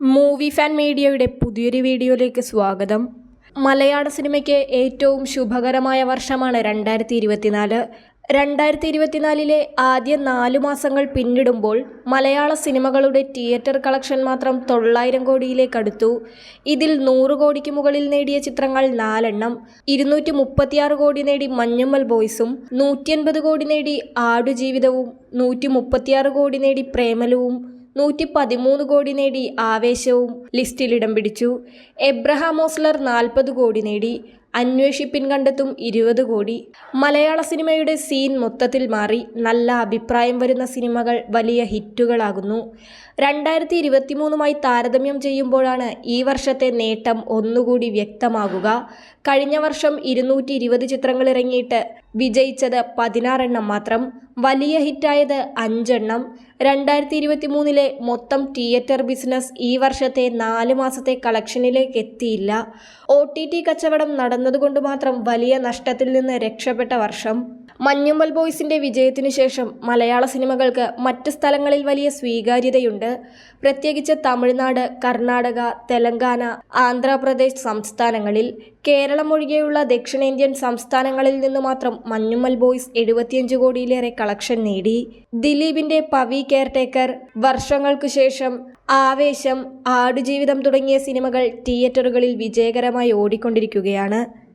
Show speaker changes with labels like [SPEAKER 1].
[SPEAKER 1] Movie fan മീഡിയയുടെ പുതിയൊരു വീഡിയോയിലേക്ക് സ്വാഗതം. മലയാള സിനിമയ്ക്ക് ഏറ്റവും ശുഭകരമായ വർഷമാണ് രണ്ടായിരത്തി ഇരുപത്തിനാല് രണ്ടായിരത്തി ഇരുപത്തിനാലിലെ ആദ്യ നാലു മാസങ്ങൾ പിന്നിടുമ്പോൾ മലയാള സിനിമകളുടെ തിയേറ്റർ കളക്ഷൻ മാത്രം തൊള്ളായിരം കോടിയിലേക്കടുത്തു ഇതിൽ നൂറ് കോടിക്ക് മുകളിൽ നേടിയ ചിത്രങ്ങൾ നാലെണ്ണം ഇരുന്നൂറ്റി മുപ്പത്തിയാറ് കോടി നേടി മഞ്ഞുമ്മൽ ബോയ്സും നൂറ്റി കോടി നേടി ആടുജീവിതവും നൂറ്റി മുപ്പത്തിയാറ് കോടി നേടി പ്രേമലുവും നൂറ്റി പതിമൂന്ന് കോടി നേടി ആവേശവും ലിസ്റ്റിൽ ഇടം പിടിച്ചു. എബ്രഹാം ഓസ്ലർ നാൽപ്പത് കോടി നേടി. അന്വേഷിപ്പിൻ കണ്ടെത്തും ഇരുപത് കോടി. മലയാള സിനിമയുടെ സീൻ മൊത്തത്തിൽ മാറി. നല്ല അഭിപ്രായം വരുന്ന സിനിമകൾ വലിയ ഹിറ്റുകളാകുന്നു. രണ്ടായിരത്തി ഇരുപത്തിമൂന്നുമായി താരതമ്യം ചെയ്യുമ്പോഴാണ് ഈ വർഷത്തെ നേട്ടം ഒന്നുകൂടി വ്യക്തമാകുക. കഴിഞ്ഞ വർഷം ഇരുന്നൂറ്റി ഇരുപത് ചിത്രങ്ങൾ ഇറങ്ങിയിട്ട് വിജയിച്ചത് പതിനാറെണ്ണം മാത്രം. വലിയ ഹിറ്റായത് അഞ്ചെണ്ണം. രണ്ടായിരത്തി ഇരുപത്തി മൂന്നിലെ മൊത്തം തിയേറ്റർ ബിസിനസ് ഈ വർഷത്തെ നാല് മാസത്തെ കളക്ഷനിലേക്ക് എത്തിയില്ല. ഒ ടി ടി കച്ചവടം നടന്നതുകൊണ്ട് മാത്രം വലിയ നഷ്ടത്തിൽ നിന്ന് രക്ഷപ്പെട്ട വർഷം. മഞ്ഞുമ്പൽ ബോയ്സിന്റെ വിജയത്തിനു ശേഷം മലയാള സിനിമകൾക്ക് മറ്റ് സ്ഥലങ്ങളിൽ വലിയ സ്വീകാര്യതയുണ്ട്. പ്രത്യേകിച്ച് തമിഴ്നാട് കർണാടക തെലങ്കാന ആന്ധ്രാപ്രദേശ് സംസ്ഥാനങ്ങളിൽ കേരളം ഒഴികെയുള്ള ദക്ഷിണേന്ത്യൻ സംസ്ഥാനങ്ങളിൽ നിന്ന് മാത്രം മഞ്ഞുമ്മൽ ബോയ്സ് എഴുപത്തിയഞ്ച് കോടിയിലേറെ കളക്ഷൻ നേടി. ദിലീപിന്റെ പവി കെയർടേക്കർ വർഷങ്ങൾക്കു ശേഷം ആവേശം ആടുജീവിതം തുടങ്ങിയ സിനിമകൾ തിയേറ്ററുകളിൽ വിജയകരമായി ഓടിക്കൊണ്ടിരിക്കുകയാണ്.